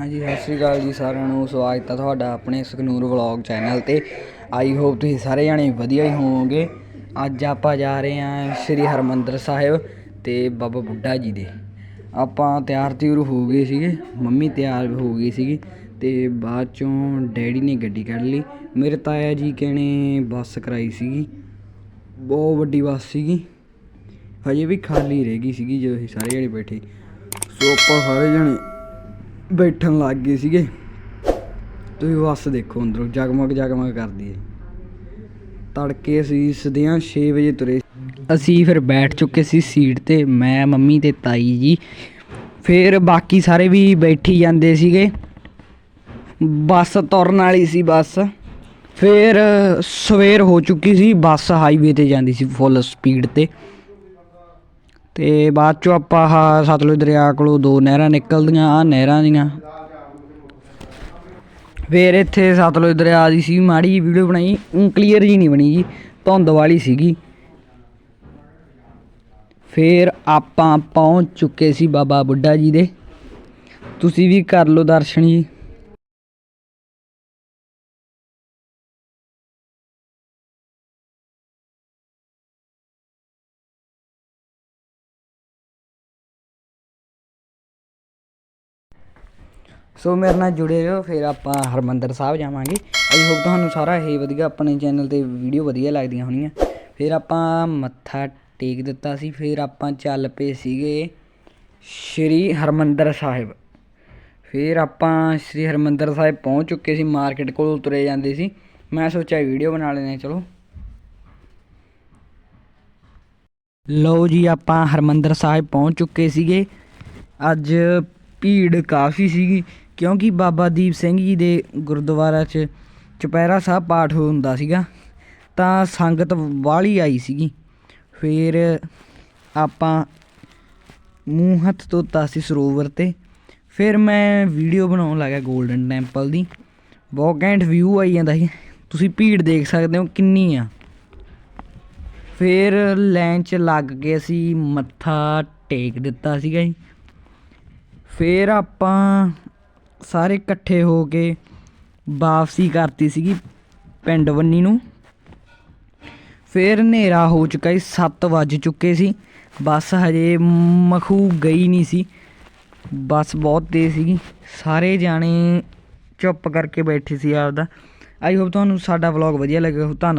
ਹਾਂਜੀ, ਸਤਿ ਸ਼੍ਰੀ ਅਕਾਲ ਜੀ ਸਾਰਿਆਂ ਨੂੰ। ਸਵਾਗਤ ਹੈ ਤੁਹਾਡਾ ਆਪਣੇ ਸਕਨੂਰ ਵਲੌਗ ਚੈਨਲ ਤੇ। ਆਈ ਹੋਪ ਤੁਸੀਂ ਸਾਰੇ ਜਾਣੇ ਵਧੀਆ ਹੀ ਹੋਵੋਗੇ। ਅੱਜ ਆਪਾਂ ਜਾ ਰਹੇ ਹਾਂ ਸ੍ਰੀ ਹਰਮੰਦਰ ਸਾਹਿਬ ਤੇ ਬਾਬਾ ਬੁੱਢਾ ਜੀ ਦੇ। ਆਪਾਂ ਤਿਆਰ ਤਿਉਰ ਹੋ ਗਏ ਸੀਗੇ, ਮੰਮੀ ਤਿਆਰ ਹੋ ਗਈ ਸੀਗੀ ਤੇ ਬਾਅਦ ਚੋਂ ਡੈਡੀ ਨੇ ਗੱਡੀ ਕੱਢ ਲਈ। ਮੇਰੇ ਤਾਇਆ ਜੀ ਕਹਿੰਨੇ ਬੱਸ ਕਰਾਈ ਸੀਗੀ, ਬਹੁਤ ਵੱਡੀ ਬੱਸ ਸੀਗੀ। ਹਜੇ ਵੀ ਖਾਲੀ ਰਹਿ ਗਈ ਸੀਗੀ ਜਦੋਂ ਅਸੀਂ ਸਾਰੇ ਜਣੇ ਬੈਠੇ। ਸੋ ਆਪਾਂ ਸਾਰੇ ਜਣੇ ਬੈਠਣ ਲੱਗ ਗਏ ਸੀਗੇ। ਤੁਸੀਂ ਬੱਸ ਦੇਖੋ ਅੰਦਰੋਂ, ਜਗਮਗ ਜਗਮਗ ਕਰਦੀ ਹੈ। ਤੜਕੇ ਅਸੀਂ ਸਦਿਆਂ 6 ਵਜੇ ਤੁਰੇ। ਅਸੀਂ ਫਿਰ ਬੈਠ ਚੁੱਕੇ ਸੀ ਸੀਟ ਤੇ, ਮੈਂ, ਮੰਮੀ ਤੇ ਤਾਈ ਜੀ। ਫਿਰ ਬਾਕੀ ਸਾਰੇ ਵੀ ਬੈਠੀ ਜਾਂਦੇ ਸੀਗੇ। ਬੱਸ ਤੁਰਨ ਵਾਲੀ ਸੀ ਬੱਸ। ਫਿਰ ਸਵੇਰ ਹੋ ਚੁੱਕੀ ਸੀ, ਬੱਸ ਹਾਈਵੇ ਤੇ ਜਾਂਦੀ ਸੀ ਫੁੱਲ ਸਪੀਡ ਤੇ। ਤੇ ਬਾਅਦ ਚੋਂ ਆਪਾਂ ਆਹ ਸਤਲੁਜ ਦਰਿਆ ਕੋਲੋਂ ਦੋ ਨਹਿਰਾਂ ਨਿਕਲਦੀਆਂ ਆ ਨਹਿਰਾਂ ਦੀਆਂ। ਫਿਰ ਇੱਥੇ ਸਤਲੁਜ ਦਰਿਆ ਦੀ ਸੀ ਮਾੜੀ ਜੀ ਵੀਡੀਓ ਬਣਾਈ ਉਹ ਕਲੀਅਰ ਜੀ ਨਹੀਂ ਬਣੀ ਜੀ, ਧੁੰਦ ਵਾਲੀ ਸੀਗੀ। ਫਿਰ ਆਪਾਂ ਪਹੁੰਚ ਚੁੱਕੇ ਸੀ ਬਾਬਾ ਬੁੱਢਾ ਜੀ ਦੇ। ਤੁਸੀਂ ਵੀ ਕਰ ਲਓ ਦਰਸ਼ਨ ਜੀ। ਸੋ ਮੇਰੇ ਨਾਲ ਜੁੜੇ ਰਹੋ, ਫਿਰ ਆਪਾਂ ਹਰਮੰਦਰ ਸਾਹਿਬ ਜਾਵਾਂਗੇ। ਆਈ ਹੋਪ ਤੁਹਾਨੂੰ ਸਾਰਾ ਇਹ ਵਧੀਆ ਆਪਣੇ ਚੈਨਲ ਤੇ ਵੀਡੀਓ ਵਧੀਆ ਲੱਗਦੀਆਂ ਹੋਣੀਆਂ। ਫਿਰ ਆਪਾਂ ਮੱਥਾ ਟੇਕ ਦਿੱਤਾ ਸੀ, ਫਿਰ ਆਪਾਂ ਚੱਲ ਪਏ ਸੀਗੇ ਸ਼੍ਰੀ ਹਰਮੰਦਰ ਸਾਹਿਬ। ਫਿਰ ਆਪਾਂ ਸ਼੍ਰੀ ਹਰਮੰਦਰ ਸਾਹਿਬ ਪਹੁੰਚ ਚੁੱਕੇ ਸੀ ਮਾਰਕੀਟ ਕੋਲ ਤੁਰੇ ਜਾਂਦੇ ਸੀ। ਮੈਂ ਸੋਚਿਆ ਵੀਡੀਓ ਬਣਾ ਲੈਨੇ ਚਲੋ। ਲਓ ਜੀ, ਆਪਾਂ ਹਰਮੰਦਰ ਸਾਹਿਬ ਪਹੁੰਚ ਚੁੱਕੇ ਸੀਗੇ। ਅੱਜ ਭੀੜ ਕਾਫੀ ਸੀਗੀ। ਕਿਉਂਕਿ ਬਾਬਾ ਦੀਪ ਸਿੰਘ ਜੀ ਦੇ ਗੁਰਦੁਆਰਾ 'ਚ ਚੁਪਹਿਰਾ ਸਾਹਿਬ ਪਾਠ ਹੁੰਦਾ ਸੀਗਾ, ਤਾਂ ਸੰਗਤ ਵਾਲੀ ਆਈ ਸੀਗੀ। ਫਿਰ ਆਪਾਂ ਮੂੰਹ ਹੱਥ ਧੋਤਾ ਸੀ ਸਰੋਵਰ ਤੇ। ਫਿਰ ਮੈਂ ਵੀਡੀਓ ਬਣਾਉਣ ਲੱਗਾ 골ਡਨ ਟੈਂਪਲ ਦੀ। ਬਹੁਤ ਘੈਂਟ ਵਿਊ ਆਈ ਜਾਂਦਾ ਸੀ। ਤੁਸੀਂ ਭੀੜ ਦੇਖ ਸਕਦੇ ਹੋ ਕਿੰਨੀ ਆ। ਫਿਰ ਲਾਈਨ 'ਚ ਲੱਗ ਕੇ ਅਸੀਂ ਮੱਥਾ ਟੇਕ ਦਿੱਤਾ ਸੀਗਾ ਜੀ। ਫਿਰ ਆਪਾਂ ਸਾਰੇ ਇਕੱਠੇ ਹੋ ਕੇ ਵਾਪਸੀ ਕਰਤੀ ਸੀਗੀ ਪਿੰਡ ਵੰਨੀ ਨੂੰ। ਫਿਰ ਹਨੇਰਾ ਹੋ ਚੁੱਕਾ ਸੀ 7 ਵੱਜ ਚੁੱਕੇ ਸੀ। ਬੱਸ ਹਜੇ ਮਖੂ ਗਈ ਨਹੀਂ ਸੀ। ਬੱਸ ਬਹੁਤ ਤੇਜ਼ ਸੀਗੀ। ਸਾਰੇ ਜਾਣੇ ਚੁੱਪ ਕਰਕੇ ਬੈਠੇ ਸੀ ਆਪਦਾ। ਆਈ ਹੋਪ ਤੁਹਾਨੂੰ ਸਾਡਾ ਵਲੌਗ ਵਧੀਆ ਲੱਗਿਆ ਹੋ ਧੰਨ